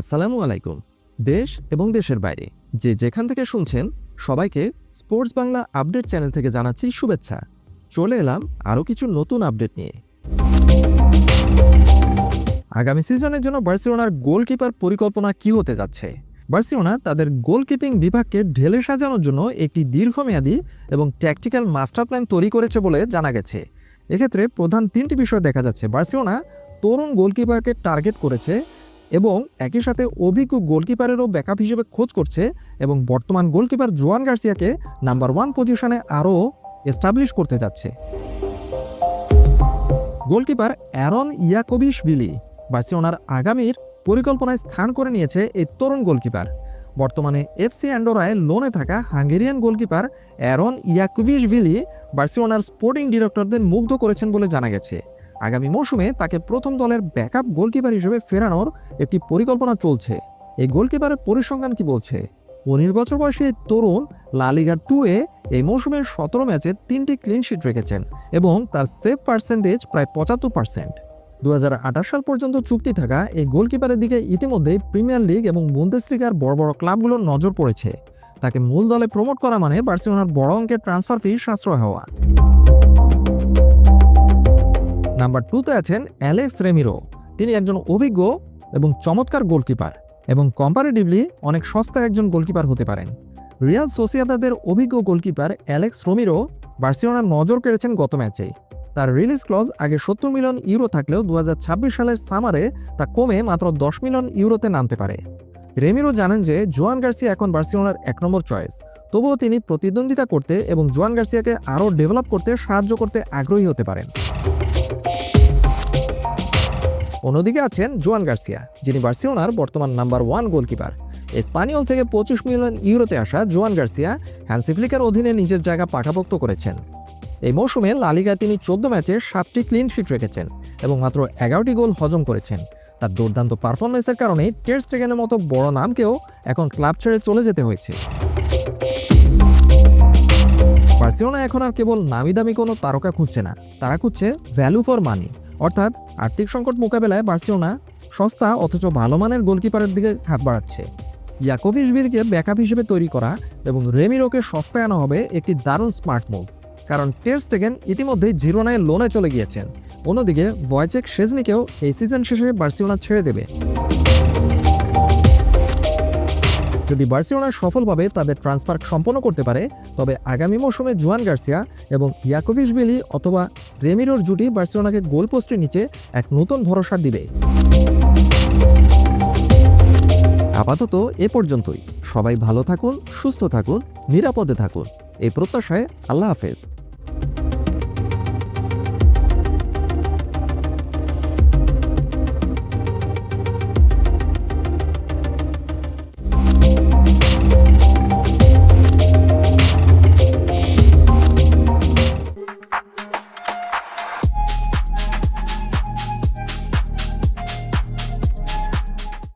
আসসালামু আলাইকুম। দেশ এবং দেশের বাইরে, যে যেখান থেকে শুনছেন, সবাইকে স্পোর্টস বাংলা আপডেট চ্যানেল থেকে জানাচ্ছি শুভেচ্ছা। চলে এলাম আরও কিছু নতুন আপডেট নিয়ে। আগামী সিজনের জন্য বার্সেলোনার গোলকিপার পরিকল্পনা কি হতে যাচ্ছে? বার্সেলোনা তাদের গোলকিপিং বিভাগকে ঢেলে সাজানোর জন্য একটি দীর্ঘমেয়াদী এবং ট্যাকটিক্যাল মাস্টার প্ল্যান তৈরি করেছে বলে জানা গেছে। এক্ষেত্রে প্রধান তিনটি বিষয় দেখা যাচ্ছে। বার্সেলোনা তরুণ গোলকিপারকে টার্গেট করেছে এবং একই সাথে অভিজ্ঞ গোলকিপারেরও ব্যাকআপ হিসেবে খোঁজ করছে এবং বর্তমান গোলকিপার জোয়ান গার্সিয়াকে নাম্বার ওয়ান পজিশনে আরও এস্টাবলিশ করতে যাচ্ছে। গোলকিপার অ্যারন ইয়াকোবিশ বিলি বার্সেলোনার আগামীর পরিকল্পনায় স্থান করে নিয়েছে এই তরুণ গোলকিপার। বর্তমানে এফসি অ্যান্ডোরায় লোনে থাকা Hungarian goalkeeper Aaron Yaakobishvili বার্সেলোনার স্পোর্টিং ডিরেক্টরদের মুগ্ধ করেছেন বলে জানা গেছে। আগামী মৌসুমে তাকে প্রথম দলের ব্যাকআপ গোলকিপার হিসেবে ফেরানোর একটি পরিকল্পনা চলছে। এই গোলকিপারের পরিসংখ্যান কি বলছে? উনিশ বছর বয়সী তরুণ লালিগা টু এ এই মৌসুমের সতেরো ম্যাচে তিনটি ক্লিনশিট রেখেছেন এবং তার সেভ পার্সেন্টেজ প্রায় পঁচাত্তর পার্সেন্ট। দু সাল পর্যন্ত চুক্তি থাকা এই গোলকিপারের দিকে ইতিমধ্যেই প্রিমিয়ার লিগ এবং বুন্দেসলিগার বড় বড় ক্লাবগুলোর নজর পড়েছে। তাকে মূল দলে প্রমোট করা মানে বার্সেলোনার বড় অঙ্কের ট্রান্সফার ফি সাশ্রয় হওয়া। নাম্বার টুতে আছেন অ্যালেক্স রেমিরো। তিনি একজন অভিজ্ঞ এবং চমৎকার গোলকিপার এবং কম্পারেটিভলি অনেক সস্তা একজন গোলকিপার হতে পারেন। রিয়াল সোসিয়াদাদের অভিজ্ঞ গোলকিপার অ্যালেক্স রোমিরো বার্সেলোনার নজর কেড়েছেন গত ম্যাচে। তার রিলিজ ক্লজ আগে সত্তর মিলিয়ন ইউরো থাকলেও দু হাজার ছাব্বিশ সালের সামারে তা কমে মাত্র দশ মিলিয়ন ইউরোতে নামতে পারে। রেমিরো জানেন যে জোয়ান গার্সিয়া এখন বার্সেলোনার এক নম্বর চয়েস তবুও তিনি প্রতিদ্বন্দ্বিতা করতে এবং জোয়ান গার্সিয়াকে আরও ডেভেলপ করতে সাহায্য করতে আগ্রহী হতে পারেন। অন্যদিকে আছেন জোয়ান গার্সিয়া, যিনি বার্সেলোনার বর্তমান নাম্বার ওয়ান গোলকিপার। স্পানিয়ল থেকে পঁচিশ মিলিয়ন ইউরোতে আসা জোয়ান গার্সিয়া হ্যান্সিফ্লিকের অধীনে নিজের জায়গা পাকাপোক্ত করেছেন। এই মৌসুমে লালিগায় তিনি চোদ্দ ম্যাচে সাতটি ক্লিন শিট রেখেছেন এবং মাত্র এগারোটি গোল হজম করেছেন। তার দুর্দান্ত পারফরমেন্সের কারণে টেস্টেগেনের মতো বড় নামকেও এখন ক্লাব ছেড়ে চলে যেতে হয়েছে। বার্সেলোনা এখন আর কেবল নামি দামি কোনো তারকা খুঁজছে না, তারা খুঁজছে ভ্যালু ফর মানি অর্থাৎ আর্থিক সংকট মোকাবেলায় বার্সেলোনা সস্তা অথচ ভালো মানের গোলকিপারের দিকে হাত বাড়াচ্ছে। ইয়াকোভিস বিলকে ব্যাকআপ হিসেবে তৈরি করা এবং রেমিরোকে সস্তায় আনা হবে একটি দারুণ স্মার্ট মুভ। কারণ টেস্টেগেন ইতিমধ্যেই জিরোনায় লোনে চলে গিয়েছেন। অন্যদিকে ভয়চেক শেজনিকেও এই সিজন শেষে বার্সিওনা ছেড়ে দেবে। যদি বার্সেলোনা সফলভাবে তাদের ট্রান্সফার সম্পন্ন করতে পারে, তবে আগামী মৌসুমে জুয়ান গার্সিয়া এবং ইয়াকোভিচ বেলি অথবা রেমিরোর জুটি বার্সেলোনাকে গোল পোস্টের নিচে এক নতুন ভরসা দিবে। আপাতত এ পর্যন্তই। সবাই ভালো থাকুন, সুস্থ থাকুন, নিরাপদে থাকুন। এই প্রত্যাশায় আল্লাহ হাফেজ।